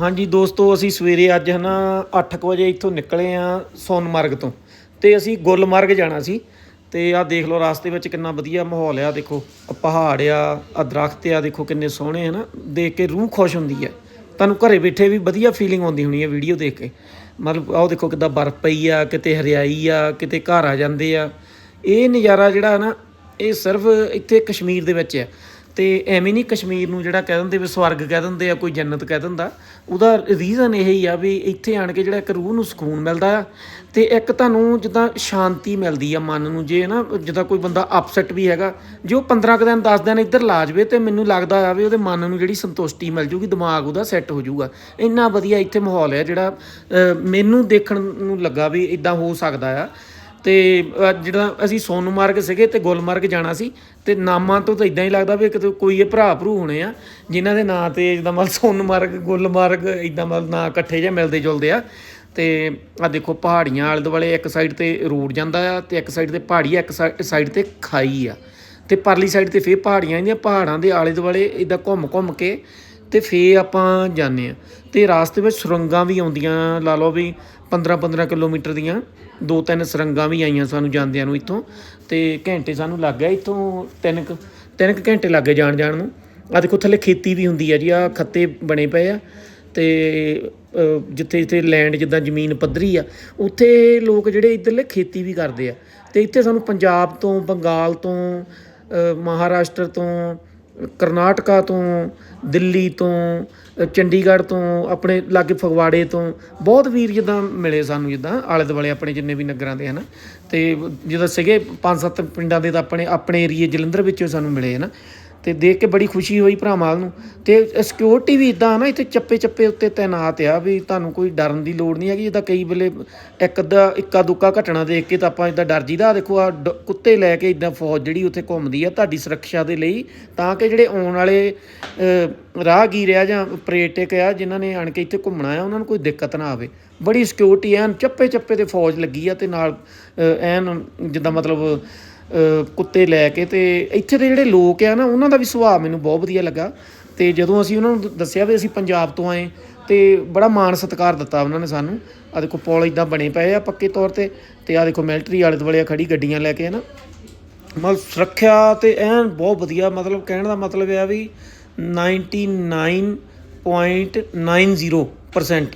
ਹਾਂਜੀ ਦੋਸਤੋ, ਅਸੀਂ ਸਵੇਰੇ ਅੱਜ ਹਨਾ 8:00 ਵਜੇ ਇੱਥੋਂ ਨਿਕਲੇ ਆ ਸੋਨਮਰਗ ਤੋਂ। ਤੇ ਅਸੀਂ ਗੁਲਮਰਗ ਜਾਣਾ ਸੀ। ਤੇ ਆਹ ਦੇਖ ਲਓ ਰਾਸਤੇ ਵਿੱਚ ਕਿੰਨਾ ਵਧੀਆ ਮਾਹੌਲ ਆ। ਦੇਖੋ, ਆਹ ਪਹਾੜ ਆ ਆ ਦਰਖਤ ਆ, ਦੇਖੋ ਕਿੰਨੇ ਸੋਹਣੇ ਹਨਾ। ਦੇਖ ਕੇ ਰੂਹ ਖੁਸ਼ ਹੁੰਦੀ ਆ। ਤੁਹਾਨੂੰ ਘਰੇ ਬੈਠੇ ਵੀ ਵਧੀਆ ਫੀਲਿੰਗ ਆਉਂਦੀ ਹੋਣੀ ਹੈ ਵੀਡੀਓ ਦੇਖ ਕੇ। ਮਤਲਬ ਆਹ ਦੇਖੋ ਕਿੱਦਾਂ ਬਰਫ਼ ਪਈ ਆ, ਕਿਤੇ ਹਰਿਆਈ ਆ, ਕਿਤੇ ਘਰ ਆ ਜਾਂਦੇ ਆ। ਇਹ ਨਜ਼ਾਰਾ ਜਿਹੜਾ ਨਾ ਇਹ ਸਿਰਫ ਇੱਥੇ ਕਸ਼ਮੀਰ ਦੇ ਵਿੱਚ ਆ। ਤੇ ਐਵੇਂ ਨਹੀਂ ਕਸ਼ਮੀਰ ਨੂੰ ਜਿਹੜਾ ਕਹਿ ਦਿੰਦੇ ਵੀ ਸਵਰਗ ਕਹਿ ਦਿੰਦੇ ਆ, ਕੋਈ ਜੰਨਤ ਕਹਿ ਦਿੰਦਾ। ਉਹਦਾ ਰੀਜ਼ਨ ਇਹ ਹੀ ਆ ਵੀ ਇੱਥੇ ਆਣ ਕੇ ਜਿਹੜਾ ਇੱਕ ਰੂਹ ਨੂੰ ਸਕੂਨ ਮਿਲਦਾ ਆ ਤੇ ਇੱਕ ਤੁਹਾਨੂੰ ਜਿੱਦਾਂ ਸ਼ਾਂਤੀ ਮਿਲਦੀ ਆ ਮਨ ਨੂੰ, ਜੇ ਨਾ ਜਿੱਦਾਂ ਕੋਈ ਬੰਦਾ ਅਪਸੈਟ ਵੀ ਹੈਗਾ, ਜੇ ਉਹ 15 ਕੁ ਦਿਨ 10 ਦਿਨ ਇੱਧਰ ਲਾ ਜਾਵੇ ਤੇ ਮੈਨੂੰ ਲੱਗਦਾ ਆ ਵੀ ਉਹਦੇ ਮਨ ਨੂੰ ਜਿਹੜੀ ਸੰਤੁਸ਼ਟੀ ਮਿਲ ਜੂਗੀ, ਦਿਮਾਗ ਉਹਦਾ ਸੈੱਟ ਹੋ ਜਾਊਗਾ ਇੰਨਾ ਵਧੀਆ ਇੱਥੇ ਮਾਹੌਲ ਹੈ ਜਿਹੜਾ ਮੈਨੂੰ ਦੇਖਣ ਨੂੰ ਲੱਗਾ ਵੀ ਇਦਾਂ ਹੋ ਸਕਦਾ ਆ। ਤੇ ਅਹ, ਜਿਹੜਾ ਅਸੀਂ ਸੋਨਮਰਗ ਸੀਗੇ ਤੇ ਗੁਲਮਰਗ ਜਾਣਾ ਸੀ ਤੇ ਨਾਮਾਂ ਤੋਂ ਤਾਂ ਇਦਾਂ ਹੀ ਲੱਗਦਾ ਵੀ ਕਿਤੇ ਕੋਈ ਇਹ ਭਰਾ ਭਰੂ ਹੋਣੇ ਆ ਜਿਨ੍ਹਾਂ ਦੇ ਨਾਂ ਤੇ ਜਿੱਦਾਂ ਮਤਲਬ ਸੋਨਮਰਗ ਗੁਲਮਾਰਗ ਇਦਾਂ ਮਤਲਬ ਨਾਂ ਇਕੱਠੇ ਜਿਹੇ ਮਿਲਦੇ ਜੁਲਦੇ ਆ। ਤੇ ਆ ਦੇਖੋ ਪਹਾੜੀਆਂ ਆਲੇ ਦੁਆਲੇ ਇੱਕ ਸਾਈਡ ਤੇ ਰੋਡ ਜਾਂਦਾ ਆ ਤੇ ਇੱਕ ਸਾਈਡ ਤੇ ਪਹਾੜੀ ਆ ਇੱਕ ਸਾਈਡ ਤੇ ਖਾਈ ਆ। ਤੇ ਪਰਲੀ ਸਾਈਡ ਤੇ ਫੇਰ ਪਹਾੜੀਆਂ ਆਈਆਂ ਪਹਾੜਾਂ ਦੇ ਆਲੇ ਦੁਆਲੇ ਇਦਾਂ ਘੁੰਮ ਘੁੰਮ ਕੇ ਤੇ ਫੇਰ ਆਪਾਂ ਜਾਂਦੇ ਆ। ਤੇ ਰਾਸਤੇ ਵਿੱਚ ਸੁਰੰਗਾਂ ਵੀ ਆਉਂਦੀਆਂ ਲਾ ਲਓ ਵੀ 15 15 ਕਿਲੋਮੀਟਰ ਦੀਆਂ। ਦੋ ਤਿੰਨ ਸੁਰੰਗਾਂ ਵੀ ਆਈਆਂ ਸਾਨੂੰ ਜਾਂਦਿਆਂ ਨੂੰ ਇੱਥੋਂ, ਤੇ ਘੰਟੇ ਸਾਨੂੰ ਲੱਗ ਗਿਆ ਇੱਥੋਂ ਤਿੰਨ ਕੁ ਤਿੰਨ ਕੁ ਘੰਟੇ ਲੱਗ ਗਏ ਜਾਣ ਜਾਣ ਨੂੰ। ਆ ਦੇਖੋ ਥੱਲੇ ਖੇਤੀ ਵੀ ਹੁੰਦੀ ਆ ਜੀ ਆ ਖੱਤੇ ਬਣੇ ਪਏ ਆ, ਤੇ ਜਿੱਥੇ ਜਿੱਥੇ ਲੈਂਡ ਜਿੱਦਾਂ ਜ਼ਮੀਨ ਪੱਧਰੀ ਆ, ਉੱਥੇ ਲੋਕ ਜਿਹੜੇ ਇੱਧਰਲੇ ਖੇਤੀ ਵੀ ਕਰਦੇ ਆ, ਤੇ ਇੱਥੇ ਸਾਨੂੰ ਪੰਜਾਬ ਤੋਂ, ਬੰਗਾਲ ਤੋਂ ਮਹਾਰਾਸ਼ਟਰ ਤੋਂ ਕਰਨਾਟਕਾ ਤੋਂ, ਦਿੱਲੀ ਤੋਂ, ਚੰਡੀਗੜ੍ਹ ਤੋਂ, ਆਪਣੇ ਲਾਗੇ ਫਗਵਾੜੇ ਤੋਂ ਬਹੁਤ ਵੀਰ ਜਿੱਦਾਂ ਮਿਲੇ ਸਾਨੂੰ ਜਿੱਦਾਂ, ਆਲੇ ਦੁਆਲੇ ਆਪਣੇ ਜਿੰਨੇ ਵੀ ਨਗਰਾਂ ਦੇ ਹਨ। ਤੇ ਜਿੱਦਾਂ ਸੀਗੇ ਪੰਜ ਸੱਤ ਪਿੰਡਾਂ ਦੇ ਤਾਂ ਆਪਣੇ ਆਪਣੇ ਏਰੀਏ ਜਲੰਧਰ ਵਿੱਚੋਂ ਸਾਨੂੰ ਮਿਲੇ ਹਨ। ਤੇ ਦੇਖ ਕੇ ਬੜੀ ਖੁਸ਼ੀ ਹੋਈ ਭਰਾਵਾਂ ਨੂੰ। ਤੇ ਸਿਕਿਉਰਿਟੀ ਵੀ ਇਦਾਂ ਨਾ, ਇੱਥੇ ਚੱਪੇ ਚੱਪੇ ਉੱਤੇ ਤਾਇਨਾਤ ਆ ਵੀ ਤੁਹਾਨੂੰ ਕੋਈ ਡਰਨ ਦੀ ਲੋੜ ਨਹੀਂ ਹੈਗੀ। ਜਿੱਦਾਂ ਕਈ ਵੇਲੇ ਇੱਕ ਅੱਧਾ, ਇੱਕਾ ਦੁੱਕਾ ਘਟਣਾ ਦੇਖ ਕੇ ਤਾਂ ਆਪਾਂ ਇਦਾਂ ਡਰ ਜੀਦਾ ਆਹ ਦੇਖੋ ਆ ਕੁੱਤੇ ਲੈ ਕੇ ਇਦਾਂ ਫੌਜ ਜਿਹੜੀ ਉੱਥੇ ਘੁੰਮਦੀ ਆ ਤੁਹਾਡੀ ਸੁਰੱਖਿਆ ਦੇ ਲਈ। ਤਾਂ ਕਿ ਜਿਹੜੇ ਆਉਣ ਵਾਲੇ ਰਾਹਗੀਰ ਆ ਜਾਂ ਪ੍ਰੇਟਕ ਆ, ਜਿਨ੍ਹਾਂ ਨੇ ਆਣ ਕੇ ਇੱਥੇ ਘੁੰਮਣਾ ਆ, ਉਹਨਾਂ ਨੂੰ ਕੋਈ ਦਿੱਕਤ ਨਾ ਆਵੇ। ਬੜੀ ਸਿਕਿਉਰਿਟੀ ਐਨ, ਚੱਪੇ ਚੱਪੇ ਤੇ ਫੌਜ ਲੱਗੀ ਆ ਤੇ ਨਾਲ ਐਨ ਜਿੱਦਾਂ ਮਤਲਬ ਕੁੱਤੇ ਲੈ ਕੇ ਤੇ ਇੱਥੇ ਦੇ ਜਿਹੜੇ ਲੋਕ ਆ ਨਾ, ਉਹਨਾਂ ਦਾ ਵੀ ਸੁਭਾਅ ਮੈਨੂੰ ਬਹੁਤ ਵਧੀਆ ਲੱਗਾ। ਤੇ ਜਦੋਂ ਅਸੀਂ ਉਹਨਾਂ ਨੂੰ ਦੱਸਿਆ ਵੀ ਅਸੀਂ ਪੰਜਾਬ ਤੋਂ ਆਏ, ਤੇ ਬੜਾ ਮਾਣ ਸਤਿਕਾਰ ਦਿੱਤਾ ਉਹਨਾਂ ਨੇ ਸਾਨੂੰ। ਆ ਦੇਖੋ, ਪੁਲ ਇਦਾਂ ਬਣੇ ਪਏ ਆ ਪੱਕੇ ਤੌਰ ਤੇ ਤੇ ਆ ਦੇਖੋ ਮਿਲਟਰੀ ਆਲੇ ਦੁਆਲੇ ਆ ਖੜੀ ਗੱਡੀਆਂ ਲੈ ਕੇ ਨਾ ਮਤਲਬ ਸੁਰੱਖਿਆ ਤੇ ਐਨ ਬਹੁਤ ਵਧੀਆ, ਮਤਲਬ ਕਹਿਣ ਦਾ ਮਤਲਬ ਇਹ ਆ ਵੀ 99.90%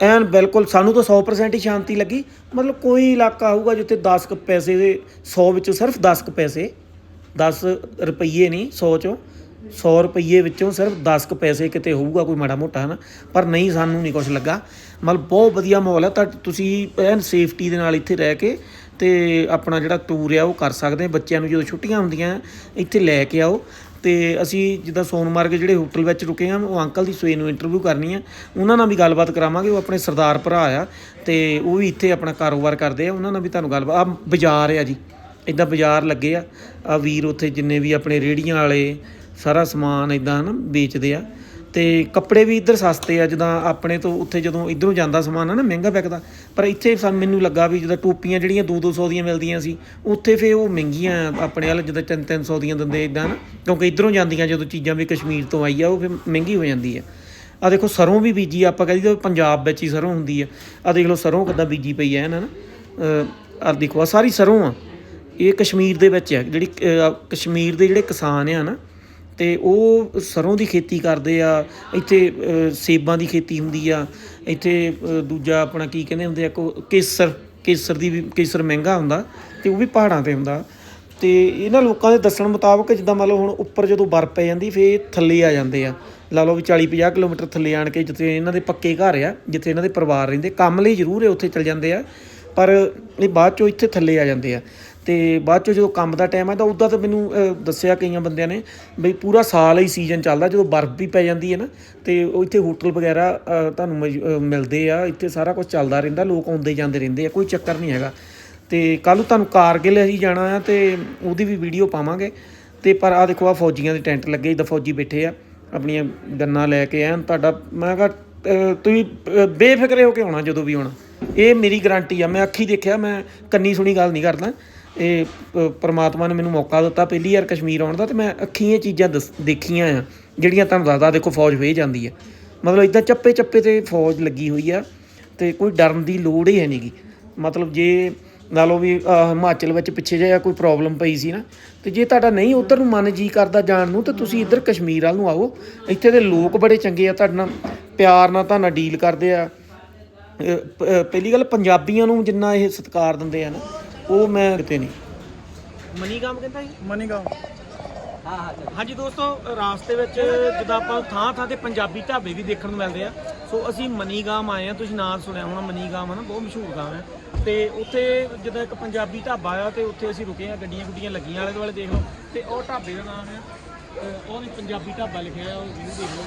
ਐਨ ਬਿਲਕੁਲ ਸਾਨੂੰ ਤਾਂ 100% ਹੀ ਸ਼ਾਂਤੀ ਲੱਗੀ। ਮਤਲਬ ਕੋਈ ਇਲਾਕਾ ਹੋਊਗਾ ਜਿੱਥੇ 10 ਕੁ ਪੈਸੇ ਦੇ 100 ਵਿੱਚੋਂ ਸਿਰਫ 10 ਕੁ ਪੈਸੇ 10 ਰੁਪਈਏ ਨਹੀਂ 100 ਚੋਂ 100 ਰੁਪਈਏ ਵਿੱਚੋਂ ਸਿਰਫ 10 ਕੁ ਪੈਸੇ ਕਿਤੇ ਹੋਊਗਾ ਕੋਈ ਮਾੜਾ ਮੋਟਾ, ਹਨਾ? ਪਰ ਨਹੀਂ, ਸਾਨੂੰ ਨਹੀਂ ਕੁਝ ਲੱਗਾ। ਮਤਲਬ ਬਹੁਤ ਵਧੀਆ ਮਾਹੌਲ ਹੈ। ਤਾਂ ਤੁਸੀਂ ਐਨ ਸੇਫਟੀ ਦੇ ਨਾਲ ਇੱਥੇ ਰਹਿ ਕੇ ਤੇ ਆਪਣਾ ਜਿਹੜਾ ਟੂਰ ਆ ਉਹ ਕਰ ਸਕਦੇ ਬੱਚਿਆਂ ਨੂੰ ਜਦੋਂ ਛੁੱਟੀਆਂ ਹੁੰਦੀਆਂ, ਇੱਥੇ ਲੈ ਕੇ ਆਓ। ਤੇ ਅਸੀਂ ਜਿੱਦਾਂ ਸੋਨਮਾਰਗ ਜਿਹੜੇ ਹੋਟਲ ਵਿੱਚ ਰੁਕੇ ਹਾਂ, ਉਹ ਅੰਕਲ ਦੀ ਸਵੇਰ ਨੂੰ ਇੰਟਰਵਿਊ ਕਰਨੀ ਆ। ਉਹਨਾਂ ਨਾਲ ਵੀ ਗੱਲਬਾਤ ਕਰਾਵਾਂਗੇ, ਉਹ ਆਪਣੇ ਸਰਦਾਰ ਭਰਾ ਆ ਤੇ ਉਹ ਵੀ ਇੱਥੇ ਆਪਣਾ ਕਾਰੋਬਾਰ ਕਰਦੇ ਆ। ਉਹਨਾਂ ਨਾਲ ਵੀ ਤੁਹਾਨੂੰ ਗੱਲਬਾਤ ਆ ਬਾਜ਼ਾਰ ਆ ਜੀ। ਇਦਾਂ ਬਾਜ਼ਾਰ ਲੱਗੇ ਆ। ਆ ਵੀਰ ਉੱਥੇ ਜਿੰਨੇ ਵੀ ਆਪਣੇ ਰੇੜੀਆਂ ਵਾਲੇ ਸਾਰਾ ਸਮਾਨ ਇਦਾਂ ਨਾ ਵੇਚਦੇ ਆ। ਤੇ ਕੱਪੜੇ ਵੀ ਇੱਧਰ ਸਸਤੇ ਆ ਜਿੱਦਾਂ ਆਪਣੇ ਤੋਂ ਉੱਥੇ ਜਦੋਂ ਇੱਧਰੋਂ ਜਾਂਦਾ ਸਮਾਨ ਹੈ ਨਾ ਮਹਿੰਗਾ ਵਿਕਦਾ ਪਰ ਇੱਥੇ ਸਾਨੂੰ ਮੈਨੂੰ ਲੱਗਾ ਵੀ ਜਿੱਦਾਂ ਟੋਪੀਆਂ ਜਿਹੜੀਆਂ 2-200 ਦੀਆਂ ਮਿਲਦੀਆਂ ਸੀ ਉੱਥੇ ਫੇ ਉਹ ਮਹਿੰਗੀਆਂ ਆਪਣੇ ਵਾਲੇ ਜਿੱਦਾਂ 3-300 ਦੀਆਂ ਦਿੰਦੇ ਇਦਾਂ ਨਾ ਕਿਉਂਕਿ ਇੱਧਰੋਂ ਜਾਂਦੀਆਂ ਜਦੋਂ ਚੀਜ਼ਾਂ ਵੀ ਕਸ਼ਮੀਰ ਤੋਂ ਆਈ ਆ ਉਹ ਫੇ ਮਹਿੰਗੀ ਹੋ ਜਾਂਦੀ ਆ। ਆ ਦੇਖੋ ਸਰੋਂ ਵੀ ਬੀਜੀ ਆ, ਆਪਾਂ ਕਹਿੰਦੇ ਪੰਜਾਬ ਵਿੱਚ ਹੀ ਸਰੋਂ ਹੁੰਦੀ ਆ। ਆ ਦੇਖ ਲਓ ਸਰੋਂ ਕਿੱਦਾਂ ਬੀਜੀ ਪਈ ਹੈ ਨਾ? ਆ ਦੇਖੋ ਆ ਸਾਰੀ ਸਰੋਂ ਆ। ਇਹ ਕਸ਼ਮੀਰ ਦੇ ਵਿੱਚ ਆ ਜਿਹੜੀ ਕਸ਼ਮੀਰ ਦੇ ਜਿਹੜੇ ਕਿਸਾਨ ਆ ਨਾ ਤੇ ਉਹ ਸਰ੍ਹੋਂ ਦੀ ਖੇਤੀ ਕਰਦੇ ਆ, ਇੱਥੇ ਸੇਬਾਂ ਦੀ ਖੇਤੀ ਹੁੰਦੀ ਆ, ਇੱਥੇ ਦੂਜਾ ਆਪਣਾ ਕੀ ਕਹਿੰਦੇ ਹੁੰਦੇ ਆ, ਕੋ, ਕੇਸਰ ਕੇਸਰ ਦੀ ਵੀ, ਕੇਸਰ ਮਹਿੰਗਾ ਹੁੰਦਾ ਤੇ ਉਹ ਵੀ ਪਹਾੜਾਂ ਤੇ ਹੁੰਦਾ। ਤੇ ਇਹਨਾਂ ਲੋਕਾਂ ਦੇ ਦੱਸਣ ਮੁਤਾਬਕ ਜਿੱਦਾਂ ਮੰਨ ਲਓ ਹੁਣ ਉੱਪਰ ਜਦੋਂ ਬਰਫ਼ ਪੈ ਜਾਂਦੀ, ਫੇਰ ਥੱਲੇ ਆ ਜਾਂਦੇ ਆ। ਲਾ ਲਓ ਵੀ 40 50 ਕਿਲੋਮੀਟਰ ਥੱਲੇ ਆਣ ਕੇ ਜਿੱਥੇ ਇਹਨਾਂ ਦੇ ਪੱਕੇ ਘਰ ਆ, ਜਿੱਥੇ ਇਹਨਾਂ ਦੇ ਪਰਿਵਾਰ ਰਹਿੰਦੇ, ਕੰਮ ਲਈ ਜ਼ਰੂਰ ਇਹ ਉੱਥੇ ਚਲ ਜਾਂਦੇ ਆ, ਪਰ ਇਹ ਬਾਅਦ ਚੋਂ ਇੱਥੇ ਥੱਲੇ ਆ ਜਾਂਦੇ ਆ। ਤੇ ਬਾਅਦ ਚੋਂ ਜਦੋਂ ਕੰਮ ਦਾ ਟਾਈਮ ਆ ਤਾਂ ਉੱਦਾਂ ਤਾਂ ਮੈਨੂੰ ਦੱਸਿਆ ਕਈਆਂ ਬੰਦਿਆਂ ਨੇ ਬਈ ਪੂਰਾ ਸਾਲ ਹੀ ਸੀਜ਼ਨ ਚੱਲਦਾ ਜਦੋਂ ਬਰਫ਼ ਵੀ ਪੈ ਜਾਂਦੀ ਹੈ ਨਾ ਤੇ ਉਹ ਇੱਥੇ ਹੋਟਲ ਵਗੈਰਾ ਤੁਹਾਨੂੰ ਮੌਜ- ਮਿਲਦੇ ਆ ਇੱਥੇ ਸਾਰਾ ਕੁਝ ਚੱਲਦਾ ਰਹਿੰਦਾ ਲੋਕ ਆਉਂਦੇ ਜਾਂਦੇ ਰਹਿੰਦੇ ਆ ਕੋਈ ਚੱਕਰ ਨਹੀਂ ਹੈਗਾ। ਤੇ ਕੱਲ ਨੂੰ ਤੁਹਾਨੂੰ ਕਾਰਗਿਲ ਅਸੀਂ ਜਾਣਾ ਆ ਤੇ ਉਹਦੀ ਵੀ ਵੀਡੀਓ ਪਾਵਾਂਗੇ। ਤੇ ਪਰ ਆ ਦੇਖੋ ਆ ਫੌਜੀਆਂ ਦੇ ਟੈਂਟ ਲੱਗੇ ਜਿੱਦਾਂ ਫੌਜੀ ਬੈਠੇ ਆ ਆਪਣੀਆਂ ਗੰਨਾਂ ਲੈ ਕੇ ਐਨ ਤੁਹਾਡਾ ਮੈਂ ਕਿਹਾ ਤੁਸੀਂ ਅ, ਬੇਫਿਕਰੇ ਹੋ ਕੇ ਆਉਣਾ ਜਦੋਂ ਵੀ ਆਉਣਾ। ਇਹ ਮੇਰੀ ਗਾਰੰਟੀ ਆ ਮੈਂ ਅੱਖੀ ਦੇਖਿਆ ਮੈਂ ਕੰਨੀ ਸੁਣੀ ਗੱਲ ਨਹੀਂ ਕਰਦਾ। ਇਹ ਅ, ਪ੍ਰਮਾਤਮਾ ਨੇ ਮੈਨੂੰ ਮੌਕਾ ਦਿੱਤਾ। ਪਹਿਲੀ ਵਾਰ ਕਸ਼ਮੀਰ ਆਉਣ ਦਾ ਤੇ ਮੈਂ ਅੱਖੀਂ ਇਹ ਚੀਜ਼ਾਂ ਦਸ- ਦੇਖੀਆਂ ਆ ਜਿਹੜੀਆਂ ਤੁਹਾਨੂੰ ਦੱਸਦਾ ਦੇਖੋ ਫੌਜ ਵੇ ਜਾਂਦੀ ਆ। ਮਤਲਬ ਇਦਾਂ ਚੱਪੇ ਚੱਪੇ ਤੇ ਫੌਜ ਲੱਗੀ ਹੋਈ ਆ ਤੇ ਕੋਈ ਡਰਨ ਦੀ ਲੋੜ ਹੀ ਹੈ ਨਹੀਂਗੀ ਮਤਲਬ ਜੇ ਨਾਲੋਂ ਵੀ ਹਿਮਾਚਲ ਵਿੱਚ ਪਿੱਛੇ ਜਿਹਾ ਕੋਈ ਪ੍ਰੋਬਲਮ ਪਈ ਸੀ ਨਾ ਤੇ ਜੇ ਤੁਹਾਡਾ ਨਹੀਂ ਉਧਰ ਨੂੰ ਮਨ ਜੀ ਕਰਦਾ ਜਾਣ ਨੂੰ ਤਾਂ ਤੁਸੀਂ ਇੱਧਰ ਕਸ਼ਮੀਰ ਵੱਲ ਨੂੰ ਆਓ। ਇੱਥੇ ਦੇ ਲੋਕ ਬੜੇ ਚੰਗੇ ਆ ਤੁਹਾਡੇ ਨਾਲ ਪਿਆਰ ਨਾਲ ਤੁਹਾਡੇ ਡੀਲ ਕਰਦੇ ਆ। ਪ- ਪਹਿਲੀ ਗੱਲ ਪੰਜਾਬੀਆਂ ਨੂੰ ਜਿੰਨਾ ਇਹ ਸਤਿਕਾਰ ਦਿੰਦੇ ਆ ਨਾ ਉਹ ਮੈਂ ਕਿਤੇ ਨਹੀਂ। ਮਨੀਗਾਮ ਕਹਿੰਦਾ ਜੀ? ਮਨੀਗਾਉਂ ਹਾਂਜੀ ਦੋਸਤੋ ਰਾਸਤੇ ਵਿੱਚ ਜਦੋਂ ਆਪਾਂ ਥਾਂ ਥਾਂ ਤੇ ਪੰਜਾਬੀ ਢਾਬੇ ਵੀ ਦੇਖਣ ਨੂੰ ਮਿਲਦੇ ਆ। ਸੋ ਅਸੀਂ ਮਨੀਗਾਮ ਆਏ ਆ ਤੁਸੀਂ ਨਾਮ ਸੁਣਿਆ ਹੋਣਾ ਮਨੀਗਾਮ ਹੈ ਨਾ ਬਹੁਤ ਮਸ਼ਹੂਰ ਗਾਮ ਹੈ। ਤੇ ਉੱਥੇ ਜਦੋਂ ਇੱਕ ਪੰਜਾਬੀ ਢਾਬਾ ਆ ਤੇ ਉੱਥੇ ਅਸੀਂ ਰੁਕੇ ਆ ਗੱਡੀਆਂ ਗੁੱਡੀਆਂ ਲੱਗੀਆਂ ਆਲੇ ਦੁਆਲੇ ਦੇਖ ਲਓ। ਤੇ ਉਹ ਢਾਬੇ ਦਾ ਨਾਮ ਆ ਅਹ ਉਹ ਵੀ ਪੰਜਾਬੀ ਢਾਬਾ ਲਿਖਿਆ ਆ ਉਹ ਵੀਊ ਦੇਖ ਲਓ।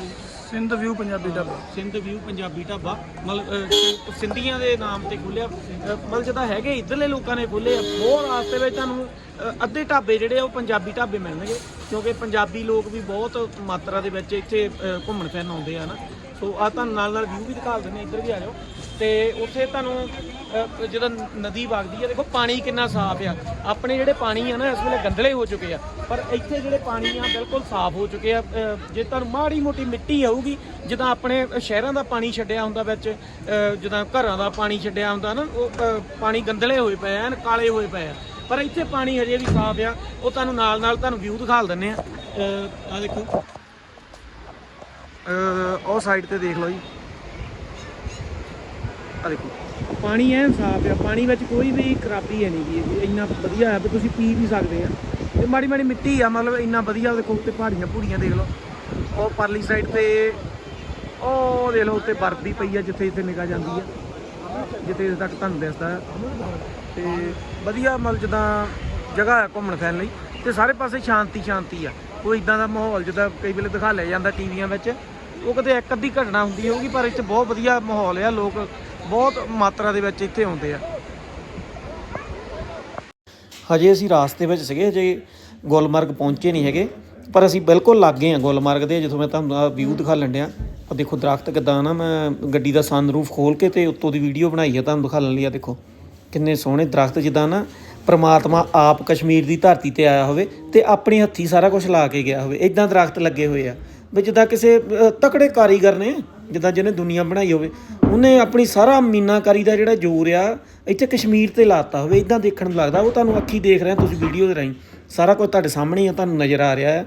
ਸਿੰਧ ਵਿਊ ਪੰਜਾਬੀ ਢਾਬਾ। ਸਿੰਧ ਵਿਊ ਪੰਜਾਬੀ ਢਾਬਾ। ਮਤਲਬ ਅਹ, ਸਿੰਧੀਆਂ ਦੇ ਨਾਮ ਤੇ ਖੁੱਲਿਆ ਮਤਲਬ ਜਿਹਦਾ ਹੈਗੇ ਇਧਰਲੇ ਲੋਕਾਂ ਨੇ ਖੋਲੇ ਬਹੁਤ ਰਾਸਤੇ ਵਿੱਚ ਤੁਹਾਨੂੰ ਅਹ, ਅੱਧੇ ਢਾਬੇ ਜਿਹੜੇ ਆ ਉਹ ਪੰਜਾਬੀ ਢਾਬੇ ਮਿਲਣਗੇ। ਕਿਉਂਕਿ ਪੰਜਾਬੀ ਲੋਕ ਵੀ ਬਹੁਤ ਮਾਤਰਾ ਦੇ ਵਿੱਚ ਇੱਥੇ ਅਹ, ਘੁੰਮਣ ਫਿਰਨ ਆਉਂਦੇ ਆ ਨਾ। ਸੋ ਆ ਤੁਹਾਨੂੰ ਨਾਲ ਨਾਲ ਵਿਊ ਵੀ ਦਿਖਾ ਦਿੰਦੇ ਆ ਇੱਧਰ ਵੀ ਆ ਜਾਓ। ਤੇ ਉੱਥੇ ਤੁਹਾਨੂੰ ਅਹ, ਨਦੀ ਵਗਦੀ ਹੈ ਦੇਖੋ ਪਾਣੀ ਕਿੰਨਾ ਸਾਫ਼ ਆ। ਆਪਣੇ ਜਿਹੜੇ ਪਾਣੀ ਆ ਨਾ ਇਸ ਵੇਲੇ ਗੰਦਲੇ ਹੋ ਚੁੱਕੇ ਆ। ਪਰ ਇੱਥੇ ਜਿਹੜੇ ਪਾਣੀ ਆ ਬਿਲਕੁਲ ਸਾਫ਼ ਹੋ ਚੁੱਕੇ ਆ। ਜੇ ਤੁਹਾਨੂੰ ਮਾੜੀ ਮੋਟੀ ਮਿੱਟੀ ਆਊਗੀ ਜਿੱਦਾਂ ਆਪਣੇ ਸ਼ਹਿਰਾਂ ਦਾ ਪਾਣੀ ਛੱਡਿਆ ਹੁੰਦਾ ਵਿੱਚ ਜਿੱਦਾਂ ਘਰਾਂ ਦਾ ਪਾਣੀ ਛੱਡਿਆ ਹੁੰਦਾ ਨਾ ਉਹ ਪਾਣੀ ਗੰਦਲੇ ਹੋਏ ਪਏ ਐਨ ਕਾਲੇ ਹੋਏ ਪਏ ਆ। ਪਰ ਇੱਥੇ ਪਾਣੀ ਹਜੇ ਵੀ ਸਾਫ਼ ਆ। ਉਹ ਤੁਹਾਨੂੰ ਨਾਲ ਨਾਲ ਤੁਹਾਨੂੰ ਵਿਊ ਦਿਖਾਲ ਦਿੰਨੇ ਆ। ਆ ਦੇਖੋ। ਉਹ ਸਾਈਡ ਤੇ ਦੇਖ ਲਓ ਜੀ। ਆ ਦੇਖੋ, ਪਾਣੀ ਐਨ ਸਾਫ਼ ਆ, ਪਾਣੀ ਵਿੱਚ ਕੋਈ ਵੀ ਖਰਾਬੀ ਹੈ ਨਹੀਂ ਜੀ ਇੰਨਾ ਵਧੀਆ ਹੈ ਵੀ ਤੁਸੀਂ ਪੀ ਵੀ ਸਕਦੇ ਆ। ਤੇ ਮਾੜੀ ਮਾੜੀ ਮਿੱਟੀ ਆ, ਮਤਲਬ ਇੰਨਾ ਵਧੀਆ ਦੇਖੋ, ਉੱਤੇ ਪਹਾੜੀਆਂ ਪੂੜੀਆਂ ਦੇਖ ਲਓ। ਉਹ ਪਰਲੀ ਸਾਈਡ ਤੇ, ਉਹ ਦੇਖ ਲਓ, ਉੱਤੇ ਬਰਫ਼ ਵੀ ਪਈ ਆ, ਜਿੱਥੇ ਜਿੱਥੇ ਨਿਕਾ ਜਾਂਦੀ ਆ। ਜਿੱਥੇ ਜਿੱਥੇ ਤੱਕ ਤੁਹਾਨੂੰ ਦਿਸਦਾ ਹੈ ਤੇ ਵਧੀਆ ਮਤਲਬ ਜਿੱਦਾਂ ਜਗ੍ਹਾ ਹੈ ਘੁੰਮਣ ਫਿਰਨ ਲਈ, ਤੇ ਸਾਰੇ ਪਾਸੇ ਸ਼ਾਂਤੀ ਸ਼ਾਂਤੀ ਆ। ਕੋਈ ਇਦਾਂ ਦਾ ਮਾਹੌਲ ਜਿੱਦਾਂ ਕਈ ਵੇਲੇ ਦਿਖਾ ਲਿਆ ਜਾਂਦਾ ਟੀਵੀਆਂ ਵਿੱਚ, ਉਹ ਕਦੇ ਇੱਕ ਅੱਧੀ ਘਟਨਾ ਹੁੰਦੀ ਹੋਊਗੀ, ਪਰ ਇੱਥੇ ਬਹੁਤ ਵਧੀਆ ਮਾਹੌਲ ਆ, ਲੋਕ ਬਹੁਤ ਮਾਤਰਾ ਦੇ ਵਿੱਚ ਇੱਥੇ ਆਉਂਦੇ ਆ। ਹਜੇ ਅਸੀਂ ਰਾਸਤੇ ਵਿੱਚ ਸੀਗੇ, ਹਜੇ ਗੁਲਮਰਗ ਪਹੁੰਚੇ ਨਹੀਂ ਹੈਗੇ, ਪਰ ਅਸੀਂ ਬਿਲਕੁਲ ਲਾਗੇ ਆ ਗੁਲਮਰਗ ਦੇ, ਜਿੱਥੋਂ ਮੈਂ ਤੁਹਾਨੂੰ ਵਿਊ ਦਿਖਾ ਲੰਡਿਆ ਆ। ਦੇਖੋ ਦਰਖਤ ਕਿਦਾਂ ਨਾ, ਮੈਂ ਗੱਡੀ ਦਾ ਸਨਰੂਫ ਖੋਲ ਕੇ ਤੇ ਉੱਤੋਂ ਦੀ ਵੀਡੀਓ ਬਣਾਈ ਆ, ਤੁਹਾਨੂੰ ਦਿਖਾਉਣ ਲਈ ਆ, ਦੇਖੋ। ਕਿੰਨੇ ਸੋਹਣੇ ਦਰਖਤ ਜਿੱਦਾਂ ਨਾ, ਪ੍ਰਮਾਤਮਾ ਆਪ ਕਸ਼ਮੀਰ ਦੀ ਧਰਤੀ ਤੇ ਆਇਆ ਹੋਵੇ ਤੇ ਆਪਣੇ ਹੱਥੀ ਸਾਰਾ ਕੁਝ ਲਾ ਕੇ ਗਿਆ ਹੋਵੇ ਇਦਾਂ ਦਰਖਤ ਲੱਗੇ ਹੋਏ ਆ। ਵੀ ਜਿੱਦਾਂ ਕਿਸੇ ਤਕੜੇ ਕਾਰੀਗਰ ਨੇ, ਜਿੱਦਾਂ ਜਿਹਨੇ ਦੁਨੀਆ ਬਣਾਈ ਹੋਵੇ, ਉਹਨੇ ਆਪਣੀ ਸਾਰਾ ਮੀਨਾਕਾਰੀ ਦਾ ਜਿਹੜਾ ਜ਼ੋਰ ਆ ਇੱਥੇ ਕਸ਼ਮੀਰ ਤੇ ਲਾਤਾ ਹੋਵੇ ਇਦਾਂ ਦੇਖਣ ਨੂੰ ਲੱਗਦਾ, ਉਹ ਤੁਹਾਨੂੰ ਅੱਖੀ ਦੇਖ ਰਹੇ ਤੁਸੀਂ ਵੀਡੀਓ ਦੇ ਰਾਹੀਂ। ਸਾਰਾ ਕੁਝ ਤੁਹਾਡੇ ਸਾਹਮਣੇ ਆ, ਤੁਹਾਨੂੰ ਨਜ਼ਰ ਆ ਰਿਹਾ ਹੈ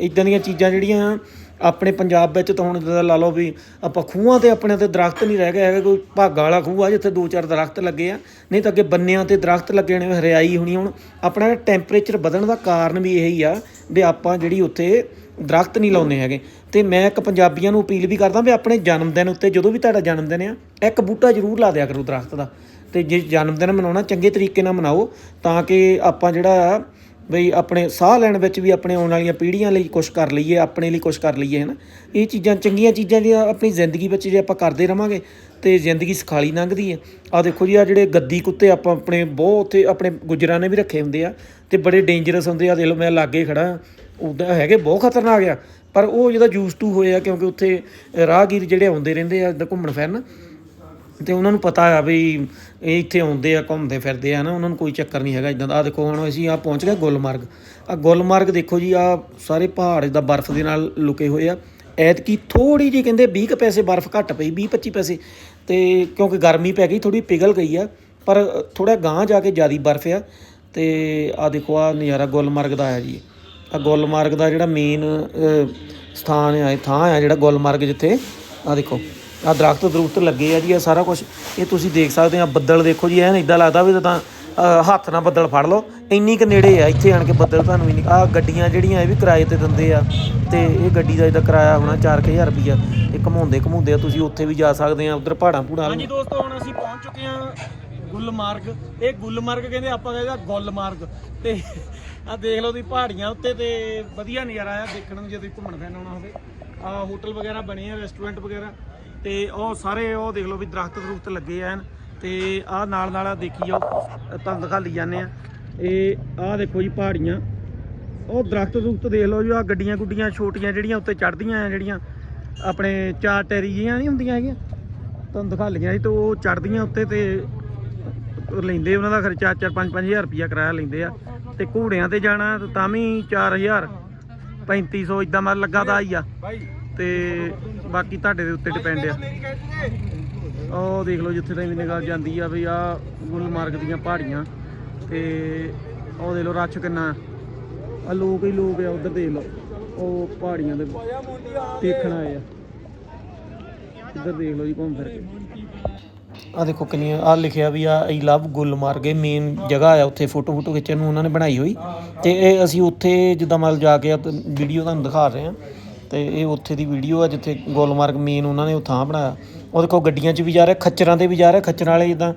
ਇਦਾਂ ਦੀਆਂ ਚੀਜ਼ਾਂ ਜਿਹੜੀਆਂ ਆਪਣੇ ਪੰਜਾਬ ਵਿੱਚ ਤਾਂ ਹੁਣ ਲਾ ਲਓ ਵੀ ਆਪਾਂ ਖੂਹਾਂ ਤੇ ਆਪਣੇ ਤੇ ਦਰਖਤ ਨਹੀਂ ਰਹਿ ਗਏ ਹੈਗੇ, ਕੋਈ ਭਾਗਾ ਵਾਲਾ ਖੂਹ ਆ, ਜਿੱਥੇ ਦੋ ਚਾਰ ਦਰਖਤ ਲੱਗੇ ਆ। ਨਹੀਂ ਤਾਂ ਅੱਗੇ ਬੰਨਿਆਂ ਤੇ ਦਰਖਤ ਲੱਗੇ ਨੇ ਹਰਿਆਈ ਹੋਣੀ, ਹੁਣ ਆਪਣਾ ਟੈਂਪਰੇਚਰ ਵਧਣ ਦਾ ਕਾਰਨ ਵੀ ਇਹੀ ਆ, ਵੀ ਆਪਾਂ ਜਿਹੜੀ ਉੱਥੇ ਦਰਖਤ ਨਹੀਂ ਲਾਉਂਦੇ ਹੈਗੇ। ਤੇ ਮੈਂ ਇੱਕ ਪੰਜਾਬੀਆਂ ਨੂੰ ਅਪੀਲ ਵੀ ਕਰਦਾ ਵੀ ਆਪਣੇ ਜਨਮ ਦਿਨ ਉੱਤੇ ਜਦੋਂ ਵੀ ਤੁਹਾਡਾ ਜਨਮ ਦਿਨ ਆ, ਇੱਕ ਬੂਟਾ ਜ਼ਰੂਰ ਲਾ ਦਿਆ ਕਰੋ ਦਰਖਤ ਦਾ। ਤੇ ਜੇ ਜਨਮ ਦਿਨ ਮਨਾਉਣਾ, ਚੰਗੇ ਤਰੀਕੇ ਨਾਲ ਮਨਾਓ, ਤਾਂ ਕਿ ਆਪਾਂ ਜਿਹੜਾ ਆ, ਬਈ ਆਪਣੇ ਸਾਹ ਲੈਣ ਵਿੱਚ ਵੀ ਆਪਣੇ ਆਉਣ ਵਾਲੀਆਂ ਪੀੜ੍ਹੀਆਂ ਲਈ ਕੁਝ ਕਰ ਲਈਏ, ਆਪਣੇ ਲਈ ਕੁਝ ਕਰ ਲਈਏ ਹੈ ਨਾ ਇਹ ਚੀਜ਼ਾਂ, ਚੰਗੀਆਂ ਚੀਜ਼ਾਂ ਜਿਹੜੀਆਂ ਆਪਣੀ ਜ਼ਿੰਦਗੀ ਵਿੱਚ ਜੇ ਆਪਾਂ ਕਰਦੇ ਰਵਾਂਗੇ, ਤੇ ਜ਼ਿੰਦਗੀ ਸਖਾਲੀ ਲੰਘਦੀ ਹੈ ਆ ਦੇਖੋ ਜੀ ਆ ਜਿਹੜੇ ਗੱਦੀ ਕੁੱਤੇ ਆਪਾਂ ਆਪਣੇ ਬਹੁਤ ਉੱਥੇ, ਆਪਣੇ ਗੁਜਰਾਂ ਨੇ ਵੀ ਰੱਖੇ ਹੁੰਦੇ ਆ, ਤੇ ਬੜੇ ਡੇਂਜਰਸ ਹੁੰਦੇ ਆ। ਦੇਖ ਲਓ, ਮੈਂ ਲਾਗੇ ਖੜਾ ਉਦਾਂ ਹੈਗੇ, ਬਹੁਤ ਖਤਰਨਾਕ ਆ। ਪਰ ਉਹ ਜਿਹਦਾ ਯੂਸ ਟੂ ਹੋਏ ਆ, ਕਿਉਂਕਿ ਉੱਥੇ ਰਾਹਗੀਰ ਜਿਹੜੇ ਆਉਂਦੇ ਰਹਿੰਦੇ ਆ ਇੱਦਾਂ ਘੁੰਮਣ ਫਿਰਨ, ਤੇ ਉਹਨਾਂ ਨੂੰ ਪਤਾ ਆ ਵੀ ਇਹ ਇੱਥੇ ਆਉਂਦੇ ਆ, ਘੁੰਮਦੇ ਫਿਰਦੇ ਆ ਨਾ, ਉਹਨਾਂ ਨੂੰ ਕੋਈ ਚੱਕਰ ਨਹੀਂ ਹੈਗਾ ਇਦਾਂ ਦਾ। ਆ ਦੇਖੋ, ਹੁਣ ਅਸੀਂ ਆ ਪਹੁੰਚ ਗਏ ਗੁਲਮਰਗ। ਆ ਗੁਲਮਰਗ ਦੇਖੋ ਜੀ ਆ ਸਾਰੇ ਪਹਾੜ ਇਦਾਂ ਬਰਫ਼ ਦੇ ਨਾਲ ਲੁਕੇ ਹੋਏ ਆ। ਐਤਕੀ ਥੋੜੀ ਜੀ ਕਹਿੰਦੇ 20 ਕੁ ਪੈਸੇ ਬਰਫ਼ ਘੱਟ ਪਈ 20 25 ਪੈਸੇ। ਤੇ ਕਿਉਂਕਿ ਗਰਮੀ ਪੈ ਗਈ ਥੋੜੀ ਪਿਘਲ ਗਈ ਆ, ਪਰ ਥੋੜਾ ਗਾਂਹ ਜਾ ਕੇ ਜਿਆਦੀ ਬਰਫ਼ ਆ। ਤੇ ਆ ਦੇਖੋ ਆ ਨਜ਼ਾਰਾ ਗੁਲਮਰਗ ਦਾ ਆ ਜੀ। ਆ ਗੁਲਮਰਗ ਦਾ ਜਿਹੜਾ ਮੇਨ ਸਥਾਨ ਆ, ਇਹ ਥਾਂ ਆ ਜਿਹੜਾ ਗੁਲਮਾਰਗ ਜਿੱਥੇ ਆ ਦੇਖੋ ਆ ਦਰਖਤ ਦਰੁਖਤ ਲੱਗੇ ਆ ਜੀ ਆ ਸਾਰਾ ਕੁਝ ਇਹ ਤੁਸੀਂ ਦੇਖ ਸਕਦੇ ਆ, ਬੱਦਲ ਦੇਖੋ ਜੀ, ਐਨ ਇਦਾਂ ਲੱਗਦਾ ਵੀ ਤਾਂ ਹੱਥ ਨਾਲ ਬੱਦਲ ਫੜ ਲਓ, ਇੰਨੀ ਕੁ ਨੇੜੇ ਆ, ਇੱਥੇ ਆਣ ਕੇ ਬੱਦਲ ਤੁਹਾਨੂੰ ਵੀ ਆ ਗੱਡੀਆਂ ਜਿਹੜੀਆਂ ਇਹ ਵੀ ਕਿਰਾਏ ਤੇ ਦਿੰਦੇ ਆ, ਤੇ ਇਹ ਗੱਡੀ ਦਾ ਇਹਦਾ ਕਿਰਾਇਆ ਹੋਣਾ 4000 ਰੁਪਈਆ, ਇਹ ਘਮਾਉਂਦੇ ਘਮਾਉਂਦੇ ਆ, ਤੁਸੀਂ ਉੱਥੇ ਵੀ ਜਾ ਸਕਦੇ ਆ, ਉਧਰ ਪਹਾੜਾਂ ਪੂੜਾਂ ਹਾਂਜੀ ਦੋਸਤੋ, ਹੁਣ ਅਸੀਂ ਪਹੁੰਚ ਚੁੱਕੇ ਆ ਗੁਲਮਾਰਗ, ਇਹ ਗੁਲਮਾਰਗ ਕਹਿੰਦੇ ਆਪਾਂ ਕਹਿੰਦੇ ਗੁਲਮਾਰਗ, ਤੇ ਆ ਦੇਖ ਲਓ ਤੁਸੀਂ ਪਹਾੜੀਆਂ ਉੱਤੇ ਤੇ ਵਧੀਆ ਨਜ਼ਾਰਾ ਆ ਦੇਖਣ ਨੂੰ ਜੇ ਤੁਸੀਂ ਘੁੰਮਣ ਫਿਰਨ ਆਉਣਾ ਹੋਵੇ। ਆ ਹੋਟਲ ਵਗੈਰਾ ਬਣੇ ਆ ਰੈਸਟੋਰੈਂਟ ਵਗੈਰਾ। ਤੇ ਉਹ ਸਾਰੇ ਉਹ ਦੇਖ ਲਓ ਵੀ ਦਰਖਤ ਦਰੁਖਤ ਲੱਗੇ ਆ ਐਨ ਤੇ ਆ ਨਾਲ ਨਾਲ ਆ ਦੇਖੀ ਜਾਓ ਅ, ਤੁਹਾਨੂੰ ਦਿਖਾਲੀ ਜਾਂਦੇ ਆ। ਇਹ ਆ ਦੇਖੋ ਜੀ ਪਹਾੜੀਆਂ। ਉਹ ਦਰਖਤ ਦਰੁਖਤ ਦੇਖ ਲਓ ਜੀ ਆ ਗੱਡੀਆਂ ਗੁੱਡੀਆਂ ਛੋਟੀਆਂ ਜਿਹੜੀਆਂ ਉੱਤੇ ਚੜਦੀਆਂ ਆ ਜਿਹੜੀਆਂ। ਆਪਣੇ ਚਾਰ ਟੈਰੀ ਜੀਆਂ ਨਹੀਂ ਹੁੰਦੀਆਂ ਹੈਗੀਆਂ? ਤੁਹਾਨੂੰ ਦਿਖਾ ਲਈਆਂ ਸੀ ਤੇ ਉਹ ਚੜਦੀਆਂ ਉੱਤੇ ਤੇ ਲੈਂਦੇ ਉਹਨਾਂ ਦਾ ਖਰਚਾ 4-5-5000 ਰੁਪਇਆ ਕਿਰਾਇਆ ਲੈਂਦੇ ਆ। ਤੇ ਘੋੜਿਆਂ ਤੇ ਜਾਣਾ ਤਾਂ ਵੀ 4000 3500 ਇਦਾਂ ਮਤ ਲੱਗਾ ਦਾ ਹੀ ਆ। ਤੇ ਬਾਕੀ ਤੁਹਾਡੇ ਦੇ ਉੱਤੇ ਡਿਪੈਂਡ ਆ। ਉਹ ਦੇਖ ਲਓ ਜਿੱਥੇ ਤਾਈਂ ਵੀ ਨਿਗਾਹ ਜਾਂਦੀ ਆ ਵੀ ਆ ਗੁਲਮਾਰਗ ਦੀਆਂ ਪਹਾੜੀਆਂ। ਤੇ ਉਹ ਦੇਖ ਲਓ ਰੱਛ ਕਿੰਨਾ। ਆ ਲੋਕ ਹੀ ਲੋਕ ਆ ਉਧਰ ਦੇਖ ਲਓ। ਉਹ ਪਹਾੜੀਆਂ ਦੇ ਦੇਖਣ ਆਏ ਆ। ਇੱਧਰ ਦੇਖ ਲਓ ਜੀ ਘੁੰਮ ਫਿਰ ਕੇ। ਆ ਦੇਖੋ ਕਿੰਨੀਆਂ ਆ ਲਿਖਿਆ ਵੀ ਆ ਆਈ ਲਵ ਗੁਲਮਾਰਗ ਇਹ ਮੇਨ ਜਗ੍ਹਾ ਆ ਉੱਥੇ ਫੋਟੋ ਫੋਟੋ ਖਿੱਚਣ ਨੂੰ ਉਹਨਾਂ ਨੇ ਬਣਾਈ ਹੋਈ। ਤੇ ਇਹ ਅਸੀਂ ਉੱਥੇ ਜਿੱਦਾਂ ਮਤਲਬ ਜਾ ਕੇ ਵੀਡੀਓ ਤੁਹਾਨੂੰ ਦਿਖਾ ਰਹੇ ਆ ਤੇ ਇਹ ਉੱਥੇ ਦੀ ਵੀਡੀਓ ਆ, ਜਿੱਥੇ ਗੁਲਮਾਰਗ ਮੇਨ ਉਹਨਾਂ ਨੇ ਉਹ ਥਾਂ ਬਣਾਇਆ। ਉਹ ਦੇਖੋ ਗੱਡੀਆਂ 'ਚ ਵੀ ਜਾ ਰਿਹਾ, ਖੱਚਰਾਂ ਤੇ ਵੀ ਜਾ ਰਿਹਾ। ਖੱਚਰਾਂ ਵਾਲੇ ਜਿੱਦਾਂ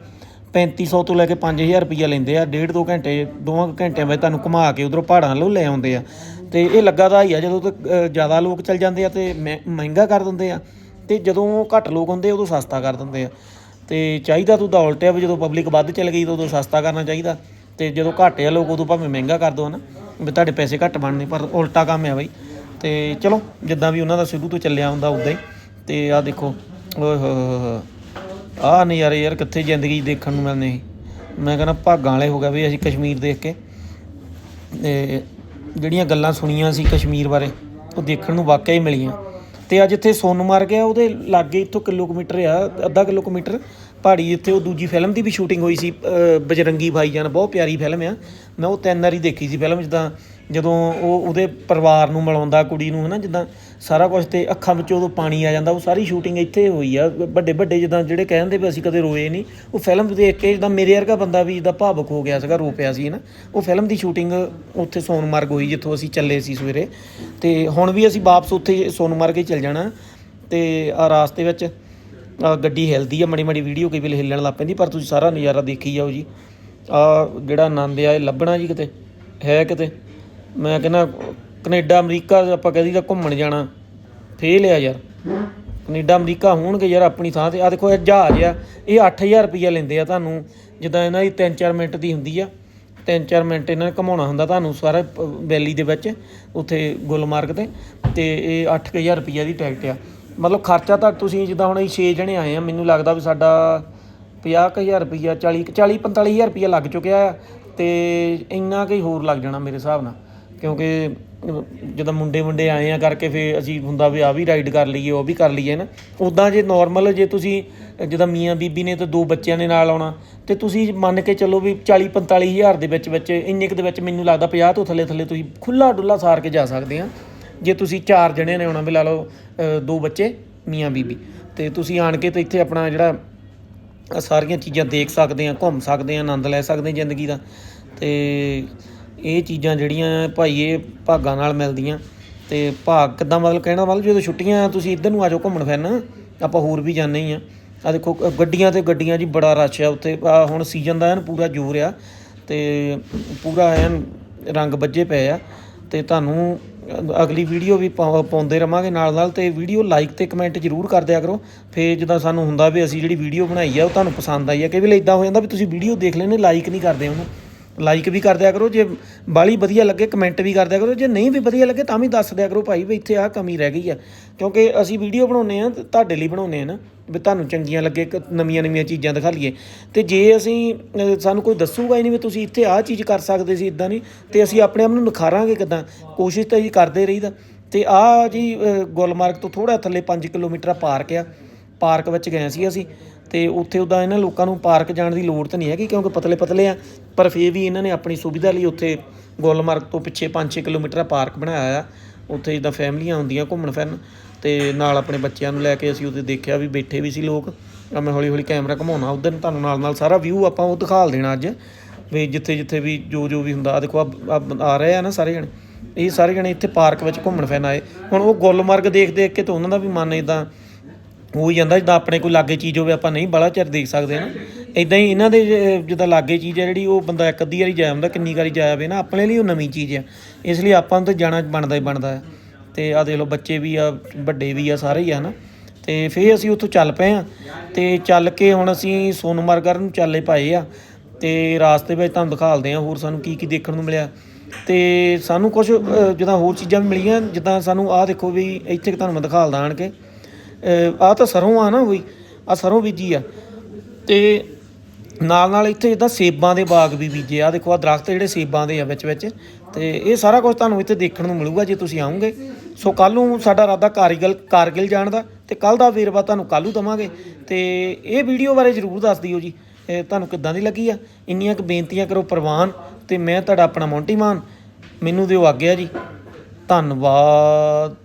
3500 ਤੋਂ ਲੈ ਕੇ 5000 ਰੁਪਈਆ ਲੈਂਦੇ ਆ, ਡੇਢ ਦੋ ਘੰਟੇ, ਦੋਵਾਂ ਕੁ ਘੰਟਿਆਂ ਵਿੱਚ ਤੁਹਾਨੂੰ ਘੁਮਾ ਕੇ ਉਧਰੋਂ ਪਹਾੜਾਂ ਵੱਲੋਂ ਲੈ ਆਉਂਦੇ ਆ। ਤੇ ਇਹ ਲੱਗਾ ਤਾਂ ਹੀ ਆ, ਜਦੋਂ ਤੱਕ ਜ਼ਿਆਦਾ ਲੋਕ ਚੱਲ ਜਾਂਦੇ ਆ ਤੇ ਮਹਿ- ਮਹਿੰਗਾ ਕਰ ਦਿੰਦੇ ਆ। ਤੇ ਜਦੋਂ ਘੱਟ ਲੋਕ ਹੁੰਦੇ ਉਦੋਂ ਸਸਤਾ ਕਰ ਦਿੰਦੇ ਆ। ਤੇ ਚਾਹੀਦਾ ਤੂੰ ਤਾਂ ਉਲਟਿਆ ਵੀ ਜਦੋਂ ਪਬਲਿਕ ਵੱਧ ਚੱਲ ਗਈ ਤਾਂ ਉਦੋਂ ਸਸਤਾ ਕਰਨਾ ਚਾਹੀਦਾ। ਤੇ ਜਦੋਂ ਘੱਟ ਆ ਲੋਕ ਉਦੋਂ ਭਾਵੇਂ ਮਹਿੰਗਾ ਕਰ ਦੋ ਹਨਾ, ਵੀ ਤੁਹਾਡੇ ਪੈਸੇ ਘੱਟ ਬਣਨੇ, ਪਰ ਉਲਟਾ ਕੰਮ ਆ ਬਈ। ਤੇ ਚਲੋ, ਜਿੱਦਾਂ ਵੀ ਉਹਨਾਂ ਦਾ ਸ਼ੁਰੂ ਤੋਂ ਚੱਲਿਆ ਹੁੰਦਾ ਉਦਾਂ ਹੀ। ਤੇ ਆਹ ਦੇਖੋ, ਓਏ ਹੋਏ ਹੋਏ ਆਹ ਨਜ਼ਾਰੇ ਯਾਰ ਕਿੱਥੇ ਜ਼ਿੰਦਗੀ ਦੇਖਣ ਨੂੰ ਮਿਲਨੇ ਸੀ। ਮੈਂ ਕਹਿੰਦਾ ਭਾਗਾਂ ਵਾਲੇ ਹੋ ਗਿਆ ਵੀ ਅਸੀਂ ਕਸ਼ਮੀਰ ਦੇਖ ਕੇ। ਤੇ ਜਿਹੜੀਆਂ ਗੱਲਾਂ ਸੁਣੀਆਂ ਸੀ ਕਸ਼ਮੀਰ ਬਾਰੇ, ਉਹ ਦੇਖਣ ਨੂੰ ਵਾਕਿਆ ਹੀ ਮਿਲੀਆਂ। ਤੇ ਅੱਜ ਇੱਥੇ ਸੋਨਮਾਰਗ ਆ ਉਹਦੇ ਲਾਗੇ ਇੱਥੋਂ ਕਿਲੋਮੀਟਰ ਆ, ਅੱਧਾ ਕਿਲੋਮੀਟਰ ਪਹਾੜੀ ਇੱਥੇ, ਉਹ ਦੂਜੀ ਫਿਲਮ ਦੀ ਵੀ ਸ਼ੂਟਿੰਗ ਹੋਈ ਸੀ ਬਜਰੰਗੀ ਭਾਈਜਾਨ, ਬਹੁਤ ਪਿਆਰੀ ਫਿਲਮ ਆ। ਮੈਂ ਉਹ ਤਿੰਨ ਵਾਰੀ ਦੇਖੀ ਸੀ ਫਿਲਮ ਜਿੱਦਾਂ ਜਦੋਂ ਉਹ ਉਹਦੇ ਪਰਿਵਾਰ ਨੂੰ ਮਿਲਾਉਂਦਾ, ਕੁੜੀ ਨੂੰ ਹੈ ਨਾ ਜਿੱਦਾਂ ਸਾਰਾ ਕੁਝ ਤੇ ਅੱਖਾਂ ਵਿੱਚੋਂ ਉਦੋਂ ਪਾਣੀ ਆ ਜਾਂਦਾ, ਉਹ ਸਾਰੀ ਸ਼ੂਟਿੰਗ ਇੱਥੇ ਹੋਈ ਆ ਵੱਡੇ ਵੱਡੇ ਜਿੱਦਾਂ ਜਿਹੜੇ ਕਹਿੰਦੇ ਵੀ ਅਸੀਂ ਕਦੇ ਰੋਏ ਨਹੀਂ, ਉਹ ਫਿਲਮ ਦੇਖ ਕੇ ਜਿੱਦਾਂ ਮੇਰੇ ਵਰਗਾ ਬੰਦਾ ਵੀ ਜਿੱਦਾਂ ਭਾਵੁਕ ਹੋ ਗਿਆ ਸੀਗਾ, ਰੋ ਪਿਆ ਸੀ ਹੈ ਨਾ ਉਹ ਫਿਲਮ ਦੀ ਸ਼ੂਟਿੰਗ ਉੱਥੇ ਸੋਨਮਾਰਗ ਹੋਈ, ਜਿੱਥੋਂ ਅਸੀਂ ਚੱਲੇ ਸੀ ਸਵੇਰੇ, ਤੇ ਹੁਣ ਵੀ ਅਸੀਂ ਵਾਪਸ ਉੱਥੇ ਸੋਨਮਾਰਗ ਹੀ ਚੱਲ ਜਾਣਾ, ਤੇ ਆ ਰਾਸਤੇ ਵਿੱਚ ਗੱਡੀ ਹਿਲਦੀ ਆ ਮੜੀ ਮੜੀ ਵੀਡੀਓ ਕਈ ਵੇਲੇ ਹਿੱਲਣ ਲੱਗ ਪੈਂਦੀ, ਪਰ ਤੁਸੀਂ ਸਾਰਾ ਨਜ਼ਾਰਾ ਦੇਖੀ ਜਾਓ ਜੀ ਆ ਜਿਹੜਾ ਆਨੰਦ ਆ, ਇਹ ਲੱਭਣਾ ਜੀ ਕਿਤੇ, ਹੈ ਕਿਤੇ। ਮੈਂ ਕਹਿੰਦਾ, ਕੈਨੇਡਾ, ਅਮਰੀਕਾ ਆਪਾਂ ਕਹਦੀ ਤਾਂ ਘੁੰਮਣ ਜਾਣਾ। ਫੇਲ ਆ ਯਾਰ। ਕੈਨੇਡਾ, ਅਮਰੀਕਾ ਹੋਣਗੇ ਯਾਰ ਆਪਣੀ ਥਾਂ ਤੇ। ਆ ਦੇਖੋ, ਇਹ ਜਹਾਜ਼ ਆ। ਇਹ 8000 ਰੁਪਈਆ ਲੈਂਦੇ ਆ ਤੁਹਾਨੂੰ। ਜਿੱਦਾਂ ਇਹਨਾਂ ਦੀ 3-4 ਮਿੰਟ ਦੀ ਹੁੰਦੀ ਆ। 3-4 ਮਿੰਟ ਇਹਨਾਂ ਨੇ ਘਮਾਉਣਾ ਹੁੰਦਾ ਤੁਹਾਨੂੰ ਸਾਰਾ ਵੈਲੀ ਦੇ ਵਿੱਚ, ਉੱਥੇ ਗੁਲਮਾਰਗ ਤੇ। ਤੇ ਇਹ 8000 ਰੁਪਈਆ ਦੀ ਟਿਕਟ ਆ। ਮਤਲਬ ਖਰਚਾ ਤਾਂ ਤੁਸੀਂ ਜਿੱਦਾਂ ਹੁਣ ਅਸੀਂ 6 ਜਣੇ ਆਏ ਆ, ਮੈਨੂੰ ਲੱਗਦਾ ਵੀ ਸਾਡਾ 50000 ਰੁਪਈਆ 40 40 45000 ਰੁਪਈਆ ਲੱਗ ਚੁੱਕਿਆ ਆ। ਤੇ ਇੰਨਾ ਕੁ ਹੀ ਹੋਰ ਲੱਗ ਜਾਣਾ ਮੇਰੇ ਹਿਸਾਬ ਨਾਲ। ਕਿਉਂਕਿ ਅਹ, ਜਦੋਂ ਮੁੰਡੇ ਮੁੰਡੇ ਆਏ ਆ ਕਰਕੇ ਫਿਰ ਅਸੀਂ ਹੁੰਦਾ ਵੀ ਆ ਵੀ ਰਾਈਡ ਕਰ ਲਈਏ ਉਹ ਵੀ ਕਰ ਲਈਏ ਨਾ। ਉਦਾਂ ਜੇ ਨਾਰਮਲ ਜੇ ਤੁਸੀਂ ਜਿੱਦਾਂ ਮੀਆਂ ਬੀਬੀ ਨੇ ਤੇ ਦੋ ਬੱਚਿਆਂ ਦੇ ਨਾਲ ਆਉਣਾ ਤੇ ਤੁਸੀਂ ਮੰਨ ਕੇ ਚੱਲੋ ਵੀ 40 45000 ਦੇ ਵਿੱਚ ਵਿੱਚ ਇੰਨੇ ਕੁ ਦੇ ਵਿੱਚ ਮੈਨੂੰ ਲੱਗਦਾ 50 ਤੋਂ ਥੱਲੇ ਥੱਲੇ ਤੁਸੀਂ ਖੁੱਲਾ ਡੁੱਲਾ ਸਾਰ ਕੇ ਜਾ ਸਕਦੇ ਆ। ਜੇ ਤੁਸੀਂ ਚਾਰ ਜਣੇ ਨੇ ਆਉਣਾ ਵੀ ਲਾ ਲਓ ਦੋ ਬੱਚੇ ਮੀਆਂ ਬੀਬੀ ਤੇ ਤੁਸੀਂ ਆਣ ਕੇ ਤੇ ਇੱਥੇ ਆਪਣਾ ਜਿਹੜਾ ਸਾਰੀਆਂ ਚੀਜ਼ਾਂ ਦੇਖ ਸਕਦੇ ਆ ਘੁੰਮ ਸਕਦੇ ਆ ਆਨੰਦ ਲੈ ਸਕਦੇ ਆ ਜ਼ਿੰਦਗੀ ਦਾ। ਤੇ ਇਹ ਚੀਜ਼ਾਂ ਜਿਹੜੀਆਂ ਭਾਈ ਇਹ ਭਾਗਾਂ ਨਾਲ ਮਿਲਦੀਆਂ। ਤੇ ਭਾਗ ਕਿੱਦਾਂ ਮਤਲਬ ਕਹਿਣਾ ਮਤਲਬ ਜਦੋਂ ਛੁੱਟੀਆਂ ਤੁਸੀਂ ਇੱਧਰ ਨੂੰ ਆ ਜਾਓ ਘੁੰਮਣ ਫਿਰਨ, ਆਪਾਂ ਹੋਰ ਵੀ ਜਾਂਦੇ ਹੀ ਆ। ਆ ਦੇਖੋ ਗੱਡੀਆਂ ਤੇ ਗੱਡੀਆਂ ਜੀ ਬੜਾ ਰਸ਼ ਆ ਉੱਥੇ। ਹੁਣ ਸੀਜ਼ਨ ਦਾ ਐਨ ਪੂਰਾ ਜੋਰ ਆ ਤੇ ਪੂਰਾ ਐਨ ਰੰਗ ਬੱਝੇ ਪਏ ਆ। ਤੇ ਤੁਹਾਨੂੰ ਅਗਲੀ ਵੀਡੀਓ ਵੀ ਪਾ- ਪਾਉਂਦੇ ਰਵਾਂਗੇ ਨਾਲ ਨਾਲ ਤੇ ਵੀਡੀਓ ਲਾਈਕ ਤੇ ਕਮੈਂਟ ਜ਼ਰੂਰ ਕਰ ਦਿਆ ਕਰੋ। ਫੇਰ ਜਿੱਦਾਂ ਸਾਨੂੰ ਹੁੰਦਾ ਵੀ ਅਸੀਂ ਜਿਹੜੀ ਵੀਡੀਓ ਬਣਾਈ ਆ ਉਹ ਤੁਹਾਨੂੰ ਪਸੰਦ ਆਈ ਆ, ਕਈ ਵੇਲੇ ਇਦਾਂ ਹੋ ਜਾਂਦਾ ਵੀ ਤੁਸੀਂ ਵੀਡੀਓ ਦੇਖ ਲੈਣੇ ਲਾਈਕ ਨਹੀਂ ਕਰਦੇ ਉਹਨੂੰ। ਲਾਈਕ ਵੀ ਕਰ ਦਿਆ ਕਰੋ, ਜੇ ਬਾਲੀ ਵਧੀਆ ਲੱਗੇ ਕਮੈਂਟ ਵੀ ਕਰ ਦਿਆ ਕਰੋ, ਜੇ ਨਹੀਂ ਵੀ ਵਧੀਆ ਲੱਗੇ ਤਾਂ ਵੀ ਦੱਸ ਦਿਆ ਕਰੋ ਭਾਈ ਵੀ ਇੱਥੇ ਆਹ ਕਮੀ ਰਹਿ ਗਈ ਆ। ਕਿਉਂਕਿ ਅਸੀਂ ਵੀਡੀਓ ਬਣਾਉਨੇ ਆ ਤੁਹਾਡੇ ਲਈ ਬਣਾਉਨੇ ਆ ਨਾ, ਵੀ ਤੁਹਾਨੂੰ ਚੰਗੀਆਂ ਲੱਗੇ ਨਵੀਆਂ ਨਵੀਆਂ ਚੀਜ਼ਾਂ ਦਿਖਾ ਲਈਏ। ਤੇ ਜੇ ਅਸੀਂ ਸਾਨੂੰ ਕੋਈ ਦੱਸੂਗਾ ਹੀ ਨਹੀਂ ਵੀ ਤੁਸੀਂ ਇੱਥੇ ਆਹ ਚੀਜ਼ ਕਰ ਸਕਦੇ ਸੀ ਇਦਾਂ ਨਹੀਂ, ਤੇ ਅਸੀਂ ਆਪਣੇ ਆਪ ਨੂੰ ਨਿਖਾਰਾਂਗੇ ਕਿਦਾਂ? ਕੋਸ਼ਿਸ਼ ਤਾਂ ਜੀ ਕਰਦੇ ਰਹੀਦਾ। ਤੇ ਆਹ ਜੀ ਗੁਲਮਾਰਗ ਤੋਂ ਥੋੜਾ ਥੱਲੇ 5 ਕਿਲੋਮੀਟਰ ਪਾਰਕ ਆ। ਪਾਰਕ ਵਿੱਚ ਗਏ ਸੀ ਅਸੀਂ। ਤੇ ਉੱਥੇ ਉਦਾਂ ਇਹਨਾਂ ਲੋਕਾਂ ਨੂੰ ਪਾਰਕ ਜਾਣ ਦੀ ਲੋੜ ਤਾਂ ਨਹੀਂ ਹੈਗੀ, ਕਿਉਂਕਿ ਪਤਲੇ ਪਤਲੇ ਆ। ਪਰ ਫੇਰ ਵੀ ਇਹਨਾਂ ਨੇ ਆਪਣੀ ਸੁਵਿਧਾ ਲਈ ਉੱਥੇ ਗੁਲਮਰਗ ਤੋਂ ਪਿੱਛੇ 5-6 ਕਿਲੋਮੀਟਰ ਆ ਪਾਰਕ ਬਣਾਇਆ ਆ ਉੱਥੇ ਜਿੱਦਾਂ ਫੈਮਲੀਆਂ ਆਉਂਦੀਆਂ ਘੁੰਮਣ ਫਿਰਨ ਤੇ ਨਾਲ ਆਪਣੇ ਬੱਚਿਆਂ ਨੂੰ ਲੈ ਕੇ ਅਸੀਂ ਉੱਥੇ ਦੇਖਿਆ ਵੀ ਬੈਠੇ ਵੀ ਸੀ ਲੋਕ। ਆ ਮੈਂ ਹੌਲੀ ਹੌਲੀ ਕੈਮਰਾ ਘਮਾਉਣਾ ਉਧਰ ਤੁਹਾਨੂੰ ਨਾਲ ਨਾਲ ਸਾਰਾ ਵਿਊ ਆਪਾਂ ਉਹ ਦਿਖਾਲ ਦੇਣਾ ਅੱਜ। ਵੀ ਜਿੱਥੇ ਜਿੱਥੇ ਵੀ ਜੋ ਜੋ ਵੀ ਹੁੰਦਾ ਦੇਖੋ ਆ- ਆ ਆ ਰਹੇ ਆ ਨਾ ਸਾਰੇ ਜਣੇ। ਇਹ ਸਾਰੇ ਜਣੇ ਇੱਥੇ ਪਾਰਕ ਵਿੱਚ ਘੁੰਮਣ ਫਿਰਨ ਆਏ। ਹੁਣ ਉਹ ਗੁਲਮਰਗ ਦੇਖ ਦੇਖ ਕੇ ਤਾਂ ਉਹਨਾਂ ਦਾ ਵੀ ਮਨ ਇਦਾਂ ਹੋ ਹੀ ਜਾਂਦਾ, ਜਿੱਦਾਂ ਆਪਣੇ ਕੋਈ ਲਾਗੇ ਚੀਜ਼ ਹੋਵੇ, ਆਪਾਂ ਨਹੀਂ ਬੜਾ ਚਿਰ ਦੇਖ ਸਕਦੇ ਨਾ। ਇਦਾਂ ਹੀ ਇਹਨਾਂ ਦੇ ਜਿੱਦਾਂ ਲਾਗੇ ਚੀਜ਼ ਹੈ ਜਿਹੜੀ, ਉਹ ਬੰਦਾ ਇੱਕ ਅੱਧੀ ਵਾਰੀ ਜਾਇਆ ਹੁੰਦਾ, ਕਿੰਨੀ ਵਾਰੀ ਜਾਇਆ ਵੇ ਨਾ, ਆਪਣੇ ਲਈ ਉਹ ਨਵੀਂ ਚੀਜ਼ ਆ। ਇਸ ਲਈ ਆਪਾਂ ਨੂੰ ਤਾਂ ਜਾਣਾ ਬਣਦਾ ਹੀ ਬਣਦਾ ਹੈ। ਤੇ ਆ ਦੇਖ ਲਓ, ਬੱਚੇ ਵੀ ਆ, ਵੱਡੇ ਵੀ ਆ, ਸਾਰੇ ਹੀ ਆ ਨਾ ਤੇ ਫੇਰ ਅਸੀਂ ਉੱਥੋਂ ਚੱਲ ਪਏ ਆ ਤੇ ਚੱਲ ਕੇ ਹੁਣ ਅਸੀਂ ਸੋਨਮਰਗਰ ਨੂੰ ਚੱਲੇ ਪਾਏ ਆ। ਤੇ ਰਾਸਤੇ ਵਿੱਚ ਤੁਹਾਨੂੰ ਦਿਖਾਲਦੇ ਆ ਹੋਰ ਸਾਨੂੰ ਕੀ ਕੀ ਦੇਖਣ ਨੂੰ ਮਿਲਿਆ। ਤੇ ਸਾਨੂੰ ਕੁਝ ਜਿੱਦਾਂ ਹੋਰ ਚੀਜ਼ਾਂ ਵੀ ਮਿਲੀਆਂ, ਜਿੱਦਾਂ ਸਾਨੂੰ ਆਹ ਦੇਖੋ ਵੀ ਇੱਥੇ ਤੁਹਾਨੂੰ ਮੈਂ ਦਿਖਾਲਦਾ ਆਣ ਕੇ। ਆ ਤਾਂ ਸਰੋਂ ਆ ਨਾ ਹੋਈ ਆ ਸਰੋਂ ਬੀਜੀ ਆ। ਤੇ ਨਾਲ ਨਾਲ ਇੱਥੇ ਜਿੱਦਾਂ ਸੇਬਾਂ ਦੇ ਬਾਗ ਵੀ ਬੀਜੇ ਆ। ਦੇਖੋ ਆ ਦਰਖਤ ਜਿਹੜੇ ਸੇਬਾਂ ਦੇ ਆ ਵਿੱਚ ਵਿੱਚ। ਤੇ ਇਹ ਸਾਰਾ ਕੁਝ ਤੁਹਾਨੂੰ ਇੱਥੇ ਦੇਖਣ ਨੂੰ ਮਿਲੂਗਾ ਜੇ ਤੁਸੀਂ ਆਉਂਗੇ। ਸੋ ਕੱਲ ਨੂੰ ਸਾਡਾ ਇਰਾਦਾ ਕਾਰਗਿਲ ਕਾਰਗਿਲ ਜਾਣ ਦਾ ਤੇ ਕੱਲ ਦਾ ਵੇਰਵਾ ਤੁਹਾਨੂੰ ਕੱਲ੍ਹ ਨੂੰ ਦਵਾਂਗੇ। ਤੇ ਇਹ ਵੀਡੀਓ ਬਾਰੇ ਜਰੂਰ ਦੱਸ ਦਿਓ ਜੀ। ਤੁਹਾਨੂੰ ਕਿੱਦਾਂ ਦੀ ਲੱਗੀ ਆ? ਇੰਨੀਆਂ ਕੁ ਬੇਨਤੀਆਂ ਕਰੋ ਪ੍ਰਵਾਨ ਤੇ ਮੈਂ ਤੁਹਾਡਾ ਆਪਣਾ ਮੌਂਟੀ ਮਾਨ। ਮੈਨੂੰ ਦਿਓ ਆਗਿਆ ਜੀ। ਧੰਨਵਾਦ।